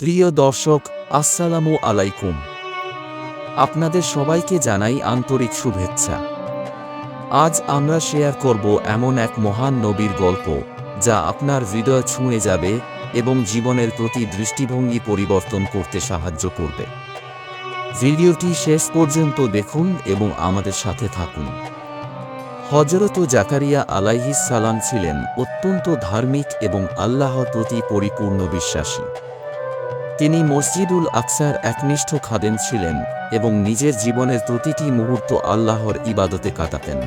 প্রিয় দর্শক, আসসালামু আলাইকুম। আপনাদের সবাইকে জানাই আন্তরিক শুভেচ্ছা। আজ আমরা শেয়ার করব এমন এক মহান নবীর গল্প, যা আপনার হৃদয় ছুঁয়ে যাবে এবং জীবনের প্রতি দৃষ্টিভঙ্গি পরিবর্তন করতে সাহায্য করবে। ভিডিওটি শেষ পর্যন্ত দেখুন এবং আমাদের সাথে থাকুন। হজরত জাকারিয়া আলাইহিস সালাম ছিলেন অত্যন্ত ধার্মিক এবং আল্লাহর প্রতি পরিপূর্ণ বিশ্বাসী। তিনি মসজিদুল আকসার একনিষ্ঠ খাদেন ছিলেন এবং নিজের জীবনের প্রতিটি মুহূর্ত আল্লাহর ইবাদতে কাটাতেন।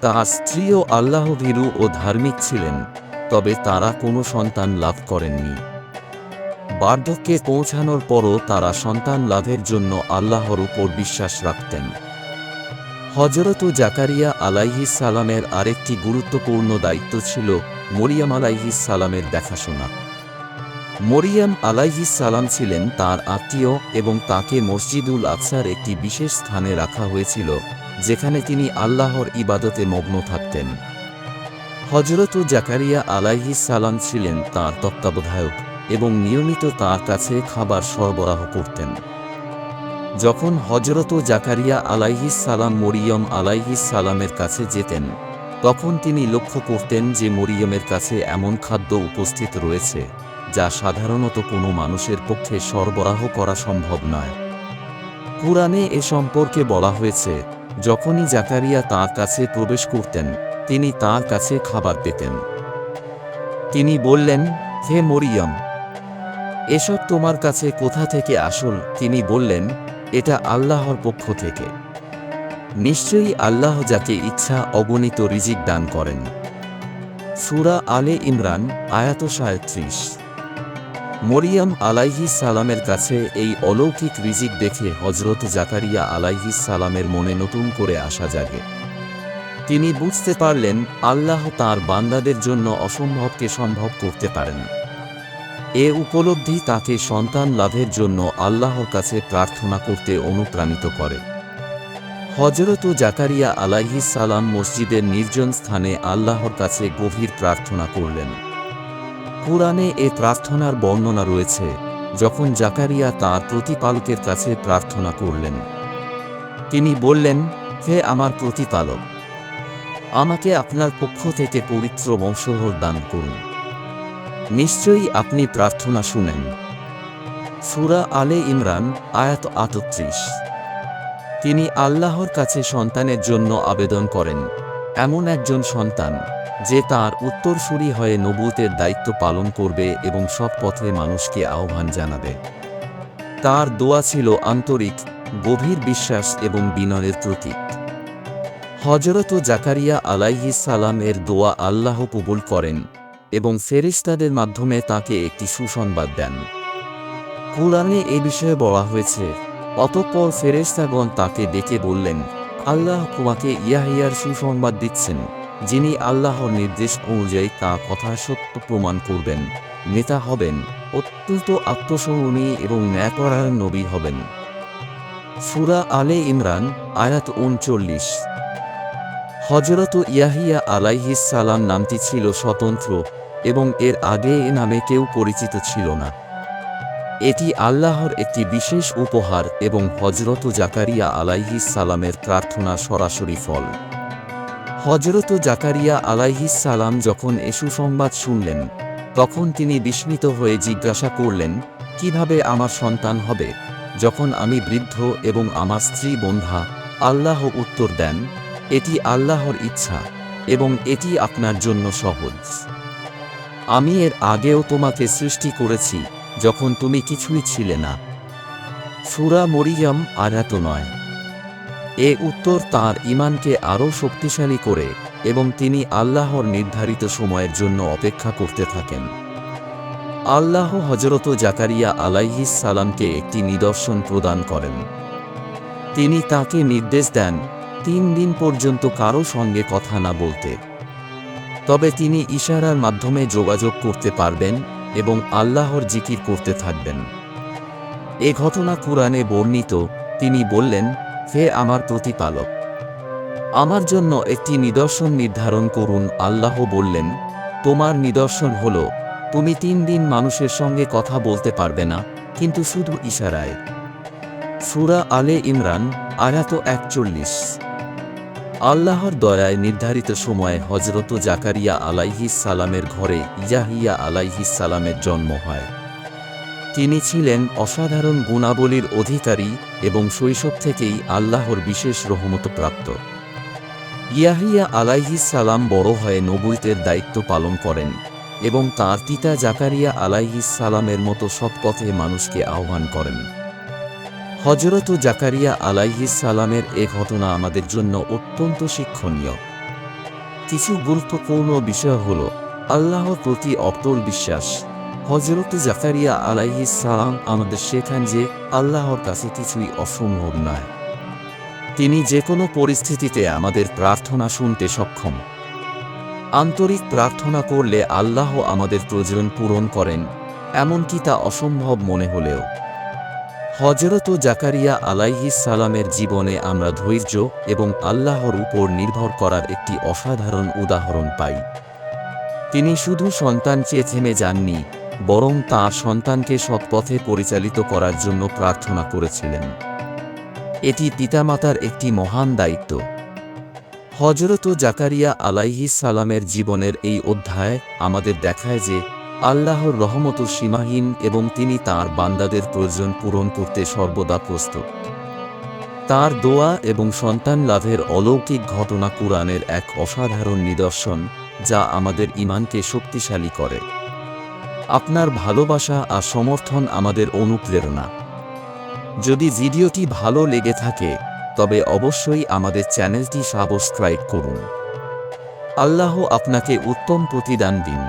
তার স্ত্রীও আল্লাহ ভীরু ও ধার্মিক ছিলেন, তবে তারা কোনো সন্তান লাভ করেননি। বার্ধক্যে পৌঁছানোর পরও তারা সন্তান লাভের জন্য আল্লাহর উপর বিশ্বাস রাখতেন। হজরত জাকারিয়া আলাইহিস সালামের আরেকটি গুরুত্বপূর্ণ দায়িত্ব ছিল মরিয়াম আলাইহিস সালামের দেখাশোনা। মরিয়াম আলাইহিস সালাম ছিলেন তার আত্মীয় এবং তাকে মসজিদুল আকসার একটি বিশেষ স্থানে রাখা হয়েছিল, যেখানে তিনি আল্লাহর ইবাদতে মগ্ন থাকতেন। হজরত জাকারিয়া আলাইহিস সালাম ছিলেন তার তত্ত্বাবধায়ক এবং নিয়মিত তার কাছে খাবার সরবরাহ করতেন। যখন হজরত জাকারিয়া আলাইহিস সালাম মরিয়ম আলাইহিস সালামের কাছে যেতেন, তখন তিনি লক্ষ্য করতেন যে মরিয়মের কাছে এমন খাদ্য উপস্থিত রয়েছে। যা সাধারণত কোনো মানুষের পক্ষে সরবরাহ করা সম্ভব নয়। কুরআনে এ সম্পর্কে বলা হয়েছে, যখনই জাকারিয়া তাঁর কাছে প্রবেশ করতেন, তিনি তাঁর কাছে খাবার পেতেন। তিনি বললেন, হে মরিয়ম, এসব তোমার কাছে কোথা থেকে আসল? তিনি বললেন, এটা আল্লাহর পক্ষ থেকে। নিশ্চয়ই আল্লাহ যাকে ইচ্ছা অগণিত রিজিক দান করেন। সুরা আলে ইমরান, আয়াত সাঁত্রিশ। মরিয়াম আলাইহিস সালামের কাছে এই অলৌকিক রিজিক দেখে হজরত জাকারিয়া আলাইহিস সালামের মনে নতুন করে আসা জাগে। তিনি বুঝতে পারলেন, আল্লাহ তার বান্দাদের জন্য অসম্ভবকে সম্ভব করতে পারেন। এ উপলব্ধি তাকে সন্তান লাভের জন্য আল্লাহর কাছে প্রার্থনা করতে অনুপ্রাণিত করে। হজরত জাকারিয়া আলাইহিস সালাম মসজিদের নির্জন স্থানে আল্লাহর কাছে গভীর প্রার্থনা করলেন। কুরআনে এ প্রার্থনার বর্ণনা রয়েছে, যখন জাকারিয়া তার প্রতিপালকের কাছে প্রার্থনা করলেন। তিনি বললেন, হে আমার প্রতিপালক, আমাকে আপনার পক্ষ থেকে পবিত্র বংশধর দান করুন। নিশ্চয়ই আপনি প্রার্থনা শুনেন। সুরা আলে ইমরান, আয়াত আটত্রিশ। তিনি আল্লাহর কাছে সন্তানের জন্য আবেদন করেন, এমন একজন সন্তান যে তার উত্তরসূরি হয়ে নবুতের দায়িত্ব পালন করবে এবং সব পথে মানুষকে আহ্বান জানাবে। তার দোয়া ছিল আন্তরিক, গভীর বিশ্বাস এবং বিনয়ের প্রতীক। হজরত জাকারিয়া আলাইহি সালাম এর দোয়া আল্লাহ কবুল করেন এবং ফেরিস্তাদের মাধ্যমে তাকে একটি সুসংবাদ দেন। কুরআনে এ বিষয়ে বলা হয়েছে, অতঃপর ফেরেস্তাগণ তাকে ডেকে বললেন, আল্লাহ তোমাকে ইয়াহিয়ার সুসংবাদ দিচ্ছেন। যিনি আল্লাহর নির্দেশ অনুযায়ী তা কথা সত্য প্রমাণ করবেন, নেতা হবেন, অত্যন্ত আত্মসংযমী এবং ন্যায়পরায়ণ নবী হবেন। সুরা আলে ইমরান, আয়াত উনচল্লিশ। হজরত ইয়াহিয়া সালাম নামটি ছিল স্বতন্ত্র এবং এর আগে এ নামে কেউ পরিচিত ছিল না। এটি আল্লাহর একটি বিশেষ উপহার এবং হজরত জাকারিয়া সালামের প্রার্থনা সরাসরি ফল। হজরত জাকারিয়া আলাইহিস সালাম যখন এ সুসংবাদ শুনলেন, তখন তিনি বিস্মিত হয়ে জিজ্ঞাসা করলেন, কীভাবে আমার সন্তান হবে? যখন আমি বৃদ্ধ এবং আমার স্ত্রী বন্ধা, আল্লাহ উত্তর দেন, এটি আল্লাহর ইচ্ছা এবং এটি আপনার জন্য সহজ। আমি এর আগেও তোমাকে সৃষ্টি করেছি, যখন তুমি কিছুই ছিলে না। সুরা মরিয়ম আঘাত নয়। এ উত্তর তার ইমানকে আরও শক্তিশালী করে এবং তিনি আল্লাহর নির্ধারিত সময়ের জন্য অপেক্ষা করতে থাকেন। আল্লাহ হজরত জাকারিয়া আলাইহিস সালামকে একটি নিদর্শন প্রদান করেন। তিনি তাকে নির্দেশ দেন, তিন দিন পর্যন্ত কারও সঙ্গে কথা না বলতে। তবে তিনি ইশারার মাধ্যমে যোগাযোগ করতে পারবেন এবং আল্লাহর জিকির করতে থাকবেন। এ ঘটনা কুরআনে বর্ণিত, তিনি বললেন হে আমার প্রতিপালক, আমার জন্য একটি নিদর্শন নির্ধারণ করুন, আল্লাহ বললেন, তোমার নিদর্শন হল, তুমি তিন দিন মানুষের সঙ্গে কথা বলতে পারবে না, কিন্তু শুধু ইশারায়। সুরা আলে ইমরান, আয়াত একচল্লিশ। আল্লাহর দয়ায় নির্ধারিত সময়ে হজরত জাকারিয়া আলাইহিস সালামের ঘরে ইয়াহিয়া আলাইহিস সালামের জন্ম হয়। তিনি ছিলেন অসাধারণ গুণাবলীর অধিকারী এবং শৈশব থেকেই আল্লাহর বিশেষ রহমত প্রাপ্ত ইয়াহিয়া আলাইহিস সালাম বড় হয়ে নবুইতের দায়িত্ব পালন করেন এবং তাঁর পিতা জাকারিয়া আলাইহিস সালামের মতো সৎ পথে মানুষকে আহ্বান করেন। হজরত জাকারিয়া আলাইহিস সালামের এ ঘটনা আমাদের জন্য অত্যন্ত শিক্ষণীয়। কিছু গুরুত্বপূর্ণ বিষয় হল, আল্লাহর প্রতি অটল বিশ্বাস। হজরত জাকারিয়া আলাইহিস সালাম আমাদের শেখান যে আল্লাহর কাছে কিছুই অসম্ভব নয়। তিনি যে কোনো পরিস্থিতিতে আমাদের প্রার্থনা শুনতে সক্ষম। আন্তরিক প্রার্থনা করলে আল্লাহ আমাদের প্রয়োজন পূরণ করেন, এমনকি তা অসম্ভব মনে হলেও। হজরত জাকারিয়া আলাইহিস সালামের জীবনে আমরা ধৈর্য এবং আল্লাহর উপর নির্ভর করার একটি অসাধারণ উদাহরণ পাই। তিনি শুধু সন্তান চেয়ে থেমে যাননি বরং তাঁর সন্তানকে সৎপথে পরিচালিত করার জন্য প্রার্থনা করেছিলেন। এটি পিতামাতার একটি মহান দায়িত্ব। হজরত জাকারিয়া আলাইহিস সালামের জীবনের এই অধ্যায় আমাদের দেখায় যে আল্লাহর রহমত সীমাহীন এবং তিনি তার বান্দাদের প্রয়োজন পূরণ করতে সর্বদা প্রস্তুত। তার দোয়া এবং সন্তান লাভের অলৌকিক ঘটনা কুরআনের এক অসাধারণ নিদর্শন যা আমাদের ইমানকে শক্তিশালী করে। আপনার ভালোবাসা আর সমর্থন আমাদের অনুপ্রেরণা। যদি ভিডিওটি ভালো লেগে থাকে, তবে অবশ্যই আমাদের চ্যানেলটি সাবস্ক্রাইব করুন। আল্লাহ আপনাকে উত্তম প্রতিদান দিন।